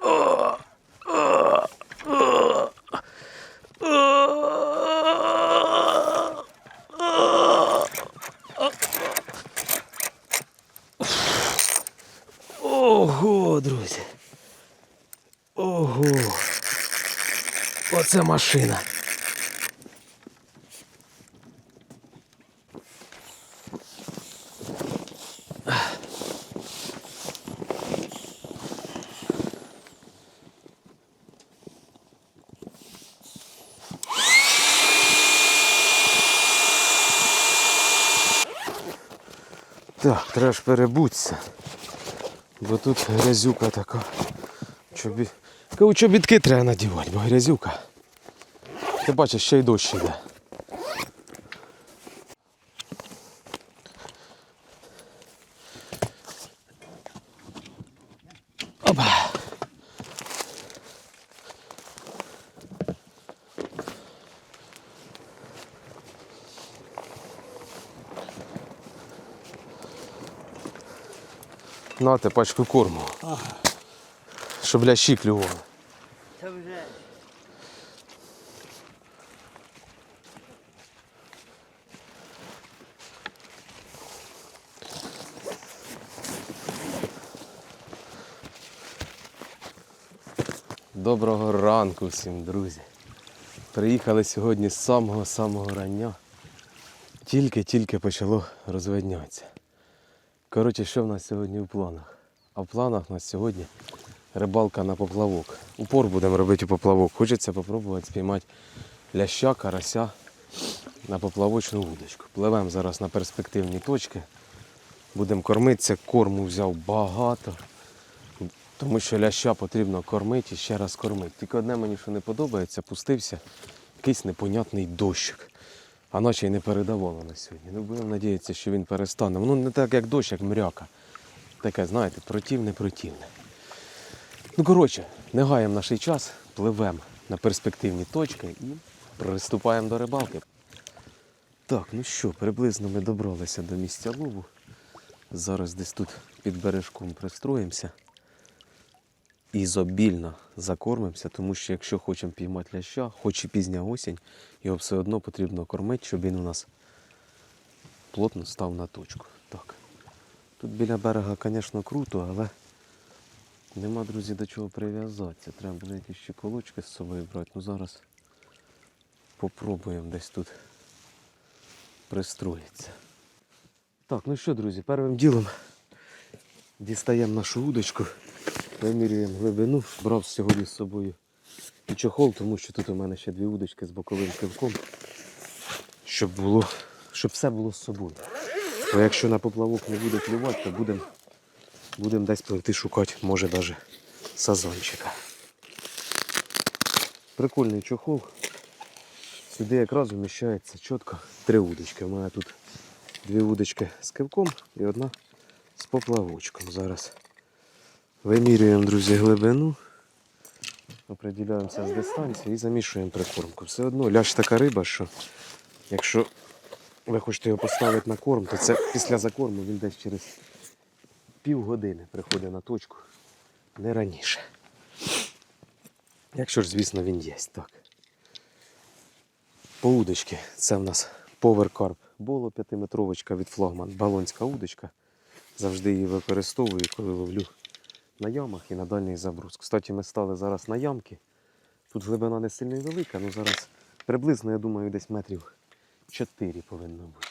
О! Ого, друзі. Ого. Оце машина. Так, перебудься. Бо тут грязюка така. Чобі... Чобітки треба надівати, бо грязюка. Ти бачиш, ще й дощ іде. Нате пачку корму. Щоб лящі клювали. Це вже Доброго ранку всім, друзі. Приїхали сьогодні з самого-самого рання. Тільки-тільки почало розвиднятися. Коротше, що в нас сьогодні в планах? А в планах у нас сьогодні рибалка на поплавок. Упор будемо робити у поплавок. Хочеться спробувати спіймати ляща, карася на поплавочну вудочку. Пливемо зараз на перспективні точки. Будемо кормитися. Корму взяв багато. Тому що ляща потрібно кормити і ще раз кормити. Тільки одне мені що не подобається, пустився якийсь непонятний дощик. А наче й не передавало на сьогодні. Ну, будемо надіятися, що він перестане. Воно не так, як дощ, як мряка. Таке, знаєте, противне, противне. Ну, коротше, не гаємо наш час, пливемо на перспективні точки і приступаємо до рибалки. Так, ну що, приблизно ми добралися до місця лову. Зараз десь тут під бережком пристроїмося і зобільно закормимося, тому що якщо хочемо піймати ляща, хоч і пізня осінь, його все одно потрібно кормити, щоб він у нас плотно став на точку. Так. Тут біля берега, звісно, круто, але нема, друзі, до чого прив'язатися. Треба буде якісь ще колочки з собою брати. Ну зараз попробуємо десь тут пристроїтися. Так, ну що, друзі, першим ділом дістаємо нашу удочку. Вимірюємо глибину. Брав сьогодні з собою і чохол, тому що тут у мене ще дві удочки з боковим кивком. Щоб було, щоб все було з собою. Бо якщо на поплавок не буде клювати, то будемо будем десь пливти шукати, може навіть сазанчика. Прикольний чохол. Сюди якраз вміщається чітко три удочки. У мене тут дві удочки з кивком і одна з поплавочком. Зараз Вимірюємо, друзі, глибину, определяємося з дистанції і замішуємо прикормку. Все одно ляж така риба, що якщо ви хочете його поставити на корм, то це після закорму він десь через півгодини приходить на точку, не раніше. Якщо ж, звісно, він є. Так. По удочці це в нас поверкарп боло 5-метровочка від флагман, балонська удочка. Завжди її використовую, коли ловлю на ямах і на дальній забрус. Кстати, ми стали зараз на ямки. Тут глибина не сильно велика, але зараз приблизно, я думаю, десь метрів 4 повинно бути.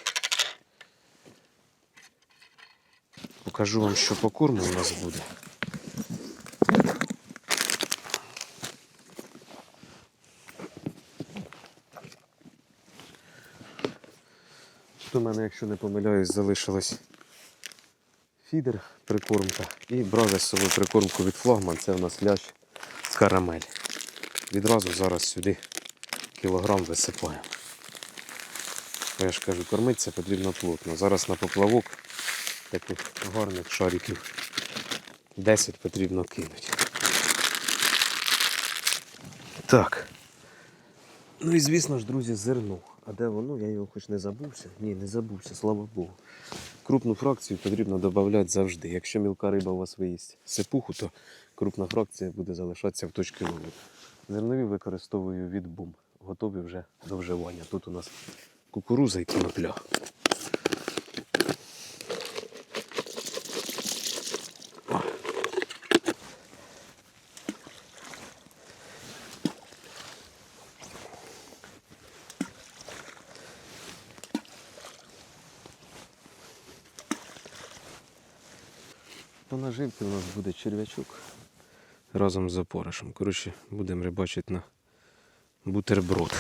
Покажу вам, що по корму у нас буде. У мене, якщо не помиляюсь, залишилось фідер, прикормка і брав я з собою прикормку від флагман. Це у нас лящ з карамель. Відразу зараз сюди кілограм висипаємо. Я ж кажу, кормитися потрібно плотно. Зараз на поплавок таких гарних шариків 10 потрібно кинути. Так. Ну і звісно ж, друзі, зерно. А де воно? Я його хоч не забувся? Ні, не забувся, слава Богу. Крупну фракцію потрібно додавати завжди. Якщо мілка риба у вас виїсть сипуху, то крупна фракція буде залишатися в точці лову. Зернові використовую від бум. Готові вже до вживання. Тут у нас кукуруза і конопля. По наживці у нас буде черв'ячок разом з опоришем. Коротше, будемо рибачити на бутерброд.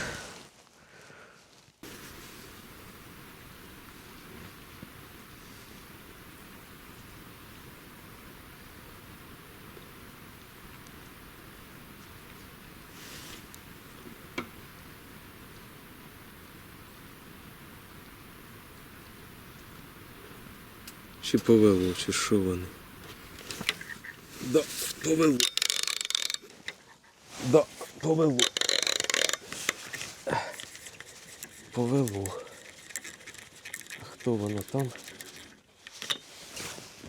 Чи повело, чи що вони? Повело. Да, повело. Повело. А Хто воно там?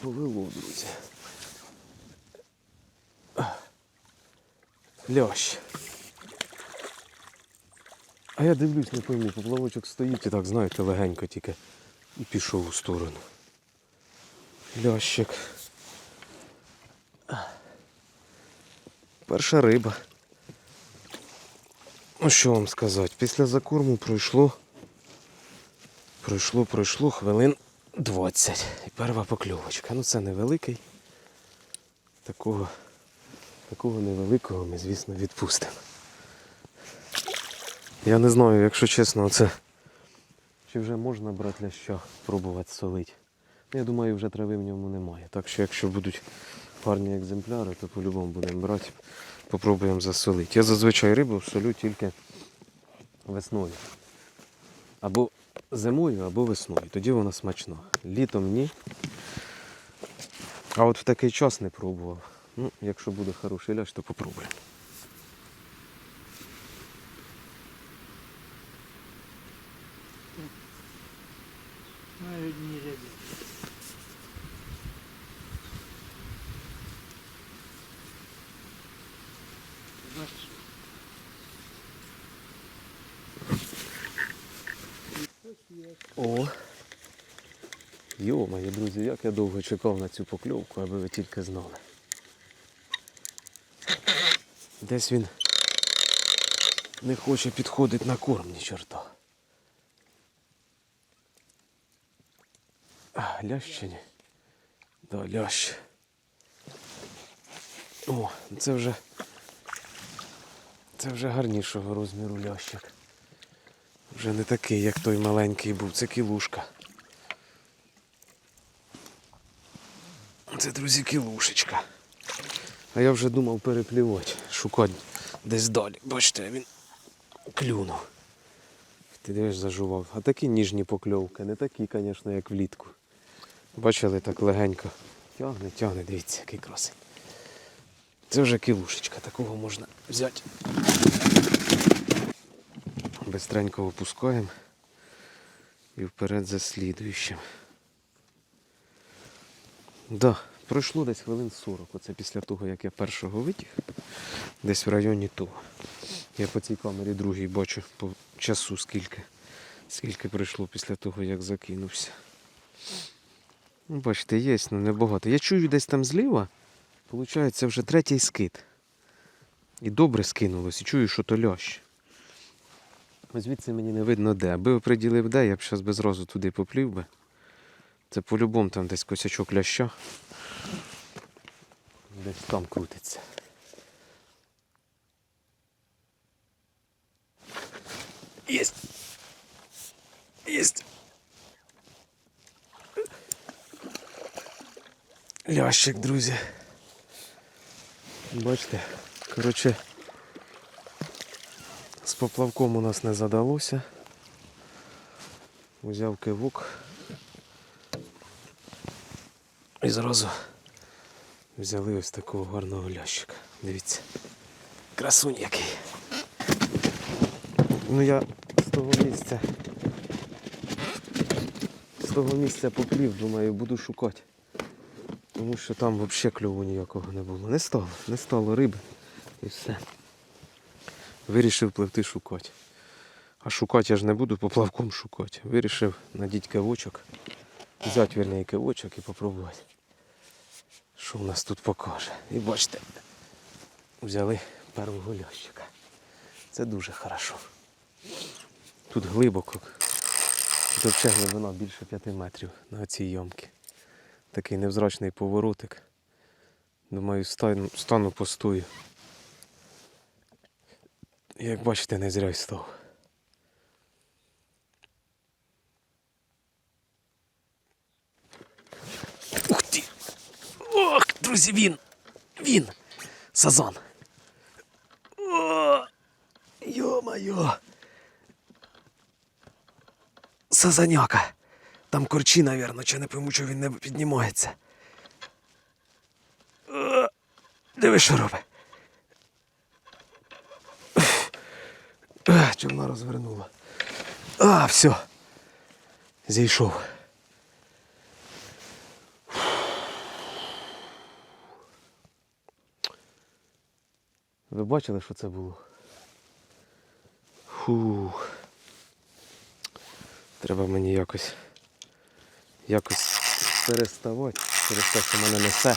Повело, друзі. Лящ. А я дивлюсь, не пойму, поплавочок стоїть і так, знаєте, легенько тільки і пішов у сторону. Лящик. Перша риба. Ну що вам сказати, після закорму пройшло. Пройшло, пройшло хвилин 20. І перша покльовочка. Ну це невеликий. Такого, такого невеликого ми, звісно, відпустимо. Я не знаю, якщо чесно, це чи вже можна брати ляща, пробувати солити. Ну, Я думаю, вже трави в ньому немає. Так що якщо будуть гарні екземпляри, то по-любому будемо брати, попробуємо засолити. Я зазвичай рибу солю тільки весною. Або зимою, або весною. Тоді вона смачна. Літом ні. А от в такий час не пробував. Ну, якщо буде хороший ляж, то попробуємо. На одній рибі. Бачиш? О! Йо-моє, друзі, як я довго чекав на цю покльовку, аби ви тільки знали. Десь він не хоче підходити на корм ні чорта. А, чи? Да, лящ. О, це вже. Це вже гарнішого розміру лящик. Вже не такий, як той маленький був, це кілушка. Це, друзі, кілушечка. А я вже думав переплівати, шукати десь далі. Бачите, він клюнув. Ти дивиш, зажував. А такі ніжні покльовки, не такі, звісно, як влітку. Бачили, так легенько. Тягне, тягне, дивіться, який красень. Це вже кілушечка, такого можна взяти. Бистренько опускаємо і вперед за слідуючим. Да, пройшло десь хвилин 40. Оце після того, як я першого витяг, десь в районі того. Я по цій камері другій бачу по часу скільки. Скільки пройшло після того, як закинувся. Ну, бачите, є, ну небагато. Я чую десь там зліва, виходить, вже третій скид. І добре скинулось, і чую, що то лящ. Звідси мені не видно де. Аби оприділив де, я б зараз би зразу туди поплів би. Це по-любому там десь косячок ляща. Десь там крутиться. Єсть! Єсть! Лящик, друзі. Бачите, коротше, з поплавком у нас не задалося. Взяв кивок. І зразу взяли ось такого гарного лящика. Дивіться. Красунь який. Ну я того місця. З того місця поплів, думаю, буду шукати. Тому що там взагалі кльову ніякого не було. Не стало, не стало риби і все. Вирішив пливти шукати. А шукати я ж не буду, поплавком шукати. Вирішив надіть кивочок, взяти вірний кивочок і попробувати. Що в нас тут покаже. І бачите, взяли першого лящика. Це дуже хорошо. Тут глибоко. Тут взагалі глибина більше 5 метрів на цій ямці. Такий невзрачний поворотик. Думаю, стану, постою. Як бачите, не зря й став. Ух ти! Ох, друзі, він! Він! Сазан! О! Йо-моє! Сазаняка! Там корчі, навірно, чи не пойму, що він не піднімається. Диви, що робить. Човна розвернула. А, все. Зійшов. Бачили, що це було? Фух. Треба мені якось. Якось переставати через те, що мене несе.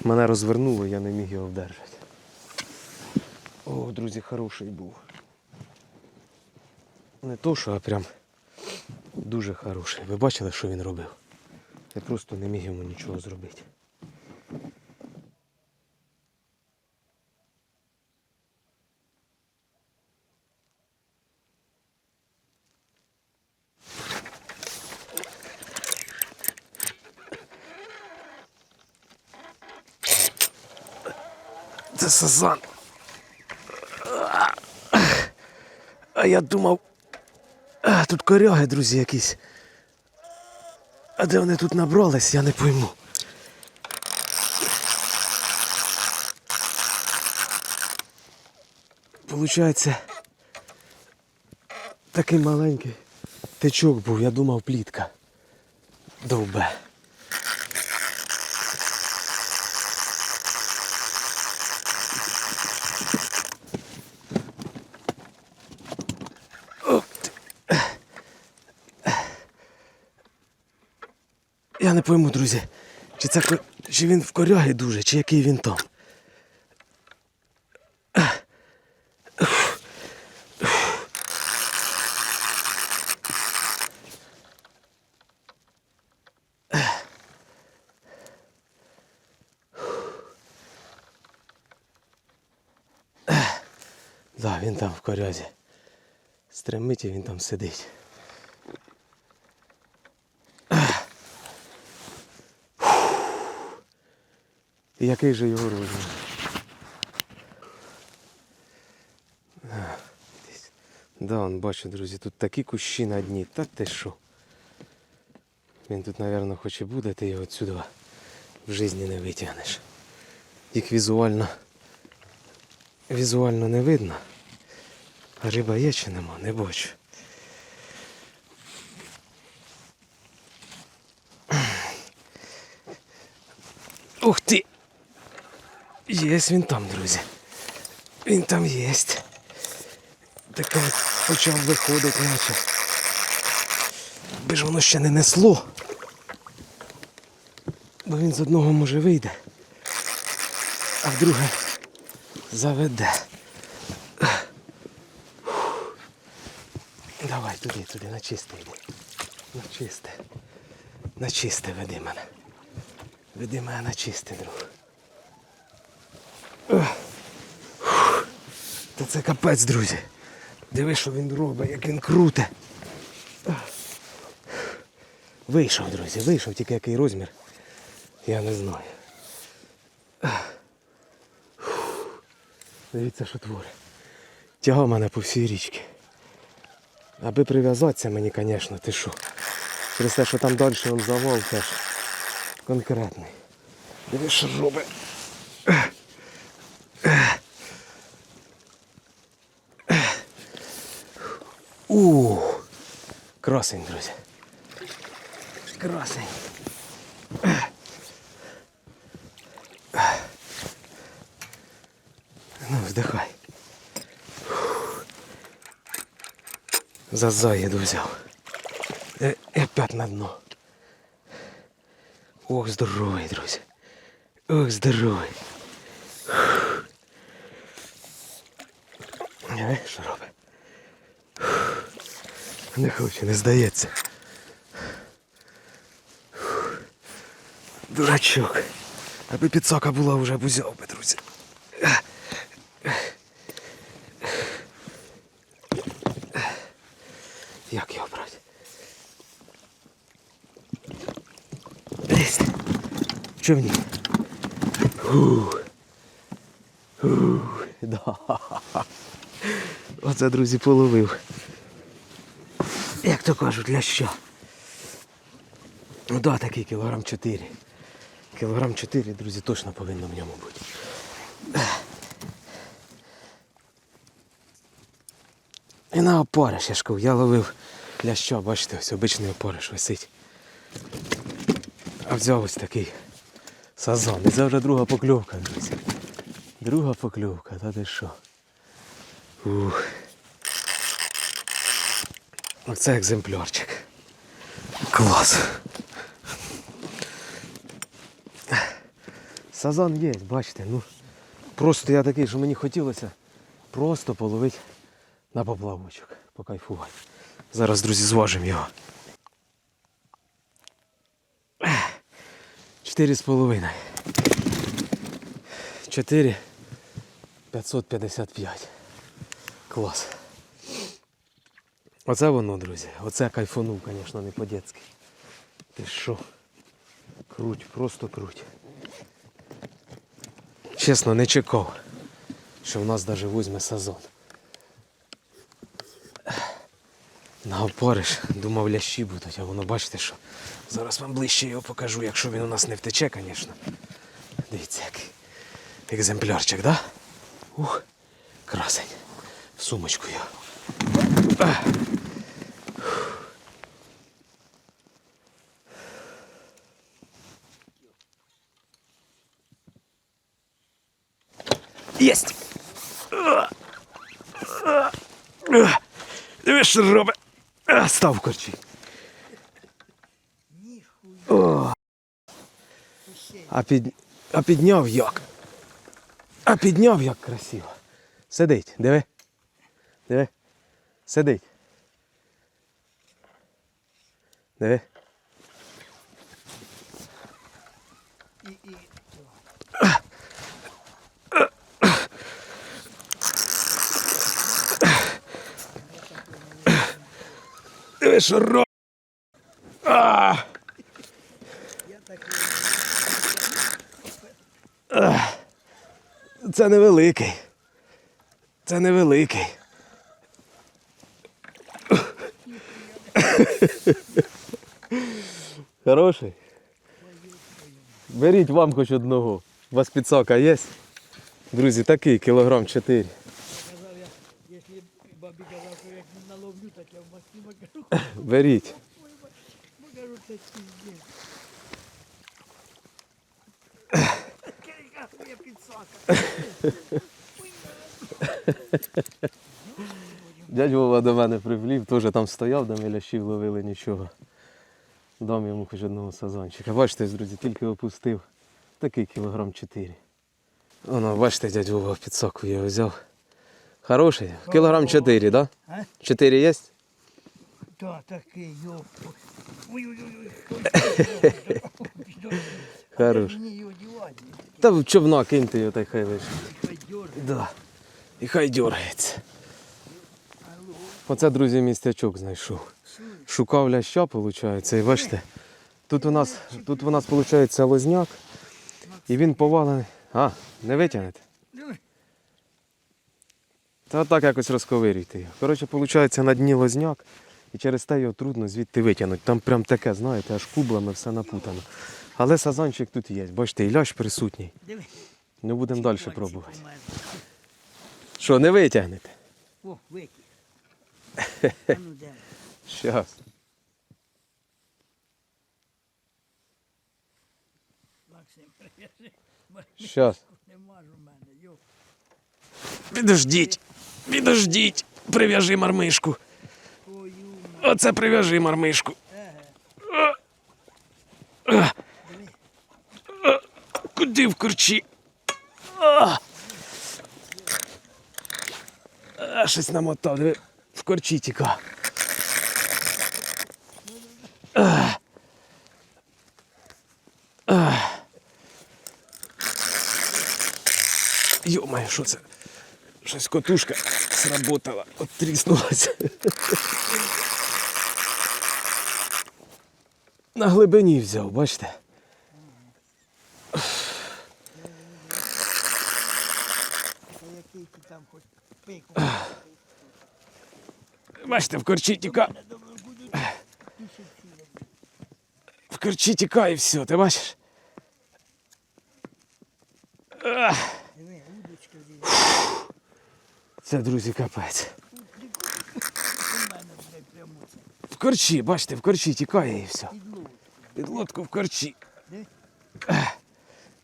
Мене розвернуло, я не міг його вдержати. О, друзі, хороший був. Не то, що, а прям дуже хороший. Ви бачили, що він робив? Я просто не міг йому нічого зробити. Сазан. А я думав. А, тут коряги, друзі, якісь. А де вони тут набрались, я не пойму. Получається, такий маленький течок був, я думав плітка. Довбе. Я не пойму, друзі, чи це чи він в корягі дуже, чи який він там. Да, він там в корязі. Стремить і він там сидить. І який же його розмір? Да, он бачу, друзі, тут такі кущі на дні. Та ти що? Він тут, мабуть, хоч і буде, ти його отсюди в житті не витягнеш. Їх візуально, візуально не видно. А риба є чи нема, не бачу. Ух ти! Єсть він там, друзі. Він там єсть. Таке почав виходити, наче. Би ж воно ще не несло. Бо він з одного може вийде, а в друге заведе. Давай туди, туди, на чисте йди. На чисте. На чисте веди мене. Веди мене на чисте, друг. Ех. Фух. Та це капець, друзі. Диви, що він робить, як він круте. Вийшов, друзі, вийшов, тільки який розмір. Я не знаю. Дивіться, що творить. Тягав мене по всій річці. Аби прив'язатися мені, звісно, ти що. Через те, що там далі він завал теж конкретний. Диви, що робить. Красень, друзі. Красень. Ну, вдихай. За заїду взяв. Е, І опять на дно. Ох, здоровий, друзі. Ох, здоровий. Не, що робить? Не хоче, не здається. Дурачок. Аби підсока була, вже б би, друзі. Як його брати? Лізь. Човні. Ух. Ух. Да. Оце, друзі, половив. То кажуть, для що? Ну да, такий кілограм 4. Кілограм 4, друзі, точно повинно в ньому бути. І на опориш, я ж я ловив ляща, бачите, ось обичний опориш висить. А взяв ось такий сазан. І це вже друга покльовка, друзі. Друга покльовка, та ти що? Ух. Оце екземплярчик. Клас. Сазан є, бачите, ну. Просто я такий, що мені хотілося просто половити на поплавочок, покайфувати. Зараз, друзі, зважимо його. Чотири з половиною. Чотири. 555. Клас. Оце воно, друзі. Оце кайфанув, звісно, не по-дєцьки. Ти що? Круть, просто круть. Чесно, не чекав, що в нас навіть візьме сезон. На опориш, думав лящі будуть, а воно бачите що. Зараз вам ближче його покажу, якщо він у нас не втече, звісно. Дивіться, який екземплярчик, да? Ух, красень. В сумочку його. Єсть! Диви, що робить. Став корчі. О. А, під... а підняв як? А підняв як красиво. Сидить, диви. Диви. Сидить. Диви. Диви, що. А! Це невеликий. Це невеликий. Хороший? Беріть вам хоч одного. У вас підсока є? Друзі, такий кілограм 4. казав, я, якщо бабі казав, що як не наловлю, так я в Максима кажу, Беріть. Дядь Вова до мене привлів, теж там стояв, де ми лящів ловили нічого. Дам йому хоч одного сазанчика. Бачите, друзі, тільки опустив. Такий кілограм 4. Воно, бачите, дядь Вова підсоку я взяв. Хороший. Кілограм 4, так? Да? 4 є? Та такий, йоп. Ой-ой-ой. Хорош. Мені його дівати. Та в човна киньте його, та й хай лише. Хай дьорне. Да. І хай дергається. Оце, друзі, містячок знайшов. Шукав ляща, виходить, і бачите, тут у нас, тут у нас виходить лозняк, і він повалений. А, не витягнете? Та так якось розковирюйте його. Коротше, виходить на дні лозняк, і через те його трудно звідти витягнути. Там прям таке, знаєте, аж кублами все напутано. Але сазанчик тут є. Бачите, і ляш присутній. Диви. Ну будемо далі пробувати. Що, не витягнете? О, витяг. Ну, Щас. Максим, прив'яжи. Щас. Нема у мене. Підождіть. Підождіть. Прив'яжи мармишку. Оце прив'яжи мармишку. Куди в корчі? Щось намотав, диви, в корчі тіка. А. Що це? Щось котушка сработала, от тріснулася. На глибині взяв, бачите? Бачите, в корчі тіка. В корчі тікає і все, ти бачиш? Це, друзі, капець. В корчі, бачите, в корчі тікає і все. Під лодку в корчі.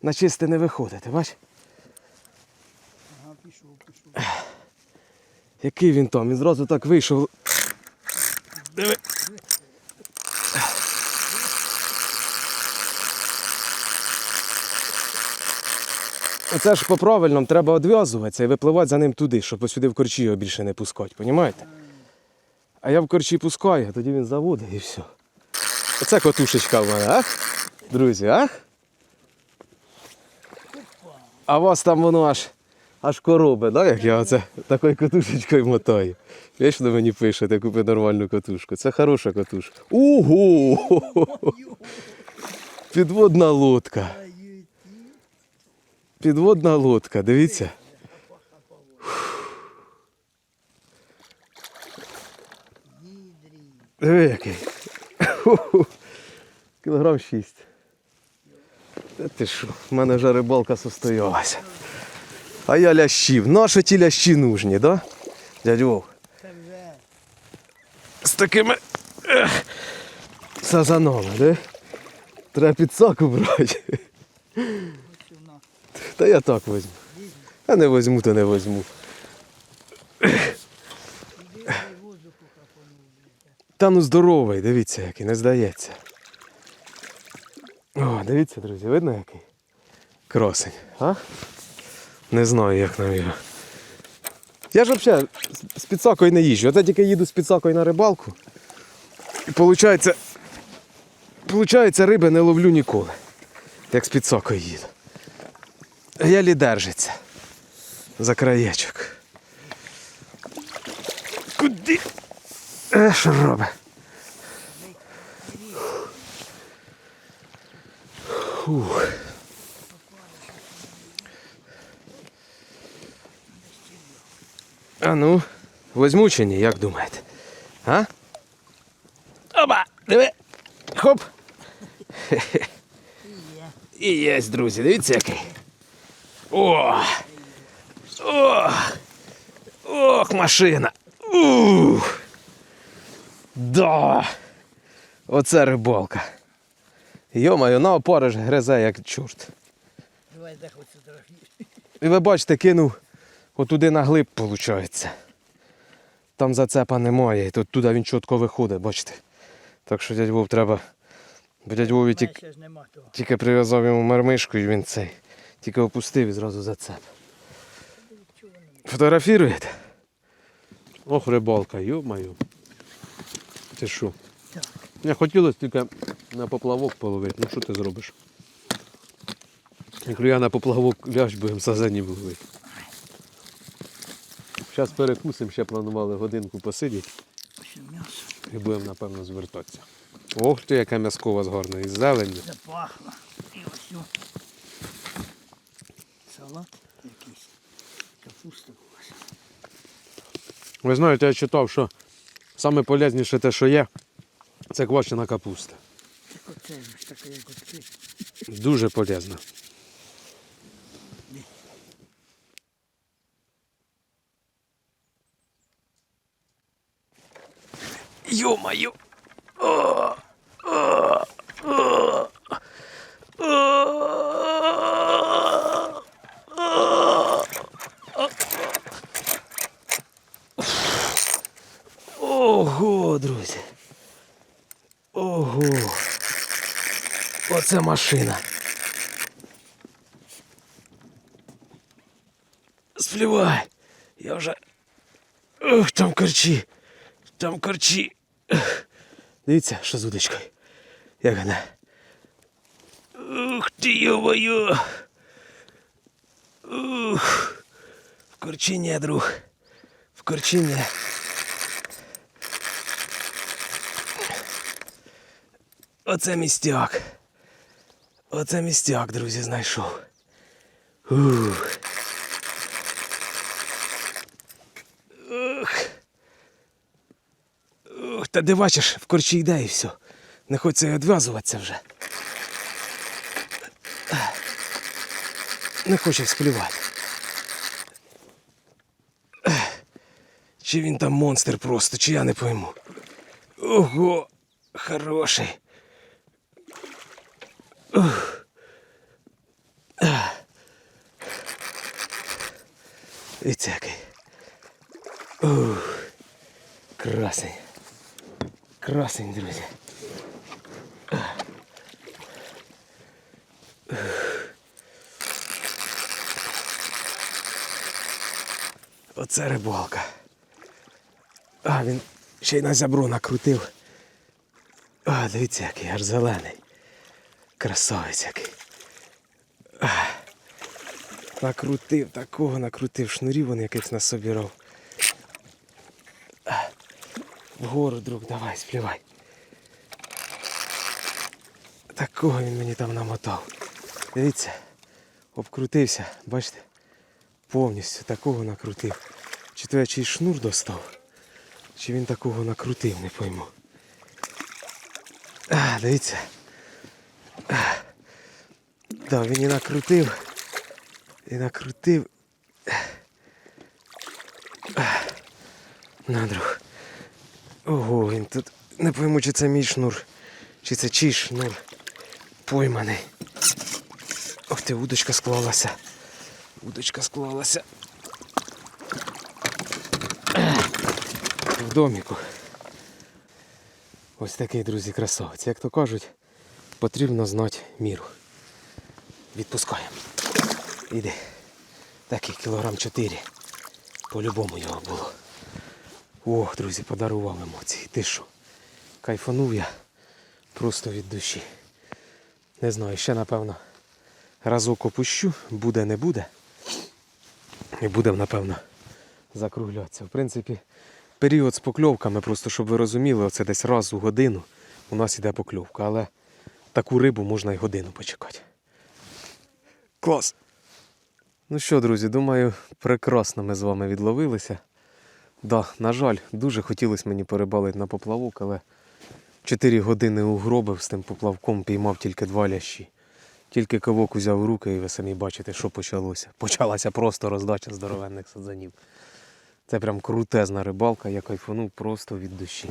На чисте не виходить, ти бачиш? Ага, пішов, пішов. Який він там? Він зразу так вийшов. Диви. Оце ж по-правильному треба одв'язуватися і випливати за ним туди, щоб сюди в корчі його більше не пускати, розумієте? А я в корчі пускаю, а тоді він заводить і все. Оце котушечка в мене, ах? Друзі, ах? А у вас там воно аж аж короби, да, як я оце такою катушечкою мотаю. Вічно мені пишете, купи нормальну катушку. Це хороша катушка. Ого! Підводна лодка. Підводна лодка, дивіться. Диви який. Кілограм шість. Ти що, в мене вже рибалка состоялася. А я лящів. Наші ті лящі нужні, да? Дядь Вов? З такими сазанами, да? Треба під соку брати. Та я так візьму. А не візьму, то не візьму. Та ну здоровий, дивіться, який, не здається. О, дивіться, друзі, видно який? Красень, а? Не знаю, як нам його. Я ж взагалі з підсакою не їжджу. От я тільки їду з підсакою на рибалку. І виходить, виходить, риби не ловлю ніколи. Як з підсакою їду. Елі держиться. За краєчок. Е, що робить? Фух. А ну, возьму чи ні, як думаєте? А? Оба! Диви! Хоп! І є. І є, друзі, дивіться який. О! О! Ох, машина! Ух! Да! Оце рибалка. Йомаю, на опориш гризе, як чорт. Давай де хоч трохи. І ви бачите, кинув отуди на глиб, виходить. Там зацепа немає, і тут туди він чітко виходить, бачите. Так що дядь Вов треба. Бо дядь Вові тільки, тільки прив'язав йому мармишку і він цей. Тільки опустив і зразу зацеп. Фотографіруєте? Ох, рибалка, йо-маю. Ти що? Так. Не хотілося тільки на поплавок половити. Ну що ти зробиш? Якщо я на поплавок ляж будемо сазанів ловити. Зараз перекусимо, ще планували годинку посидіти і будемо, напевно, звертатися. Ох ти, яка м'яско у вас гарна, із зеленню. запахло. І ось. Салат якийсь. Капуста. Ви знаєте, я читав, що саме полезніше те, що є, це квашена капуста. Оце ж таке, як от. Дуже полезна. Йо-моё! О! О! О! О! Оце машина. Спливай. Я вже. Ух, там корчі. Там корчі. Ух. Дивіться, що з удочкою. Як вона. Ух ти йо-моє. Ух. В корчині, друг. В корчині. Оце містяк. Оце містяк, друзі, знайшов. Ух. Ух. Ух, та де бачиш, в корчі йде і все. Не хочеться й відв'язуватися вже. Не хоче сплювати. Чи він там монстр просто, чи я не пойму. Ого, хороший. Який. Ух, красень. Красень, друзі. Оце рибалка. А, він ще й на зябро накрутив. А, дивіться, який аж зелений. Красавець який. Накрутив, такого накрутив, шнурів він якихось насобірав. Вгору, друг, давай, сплівай. Такого він мені там намотав. Дивіться, обкрутився, бачите? Повністю такого накрутив. Чи то я чийсь шнур достав? Чи він такого накрутив, не пойму. А, дивіться. Да, він і накрутив. І накрутив. А, на, друг. Ого, він тут. Не пойму, чи це мій шнур, чи це чий шнур. Пойманий. Ох ти, удочка склалася. Удочка склалася. В доміку. Ось такий, друзі, красавець. Як то кажуть, потрібно знати міру. Відпускаємо. Іди. Такий кілограм 4. По-любому його було. Ох, друзі, подарував емоції. Ти що? Кайфанув я просто від душі. Не знаю, ще напевно разок опущу, буде, не буде. І будемо, напевно, закруглятися. В принципі, період з покльовками, просто щоб ви розуміли, оце десь раз у годину у нас іде покльовка, але таку рибу можна й годину почекати. Клас! Ну що, друзі, думаю, прекрасно ми з вами відловилися. Да, на жаль, дуже хотілося мені порибалити на поплавок, але 4 години угробив з тим поплавком, піймав тільки два лящі. Тільки ковок узяв у руки, і ви самі бачите, що почалося. Почалася просто роздача здоровенних сазанів. Це прям крутезна рибалка, я кайфанув просто від душі.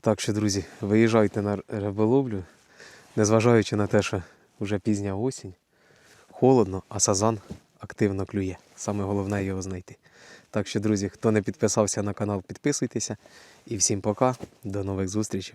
Так що, друзі, виїжджайте на риболовлю, незважаючи на те, що вже пізня осінь, холодно, а сазан активно клює. Саме головне його знайти. Так що, друзі, хто не підписався на канал, підписуйтеся. І всім пока, до нових зустрічей.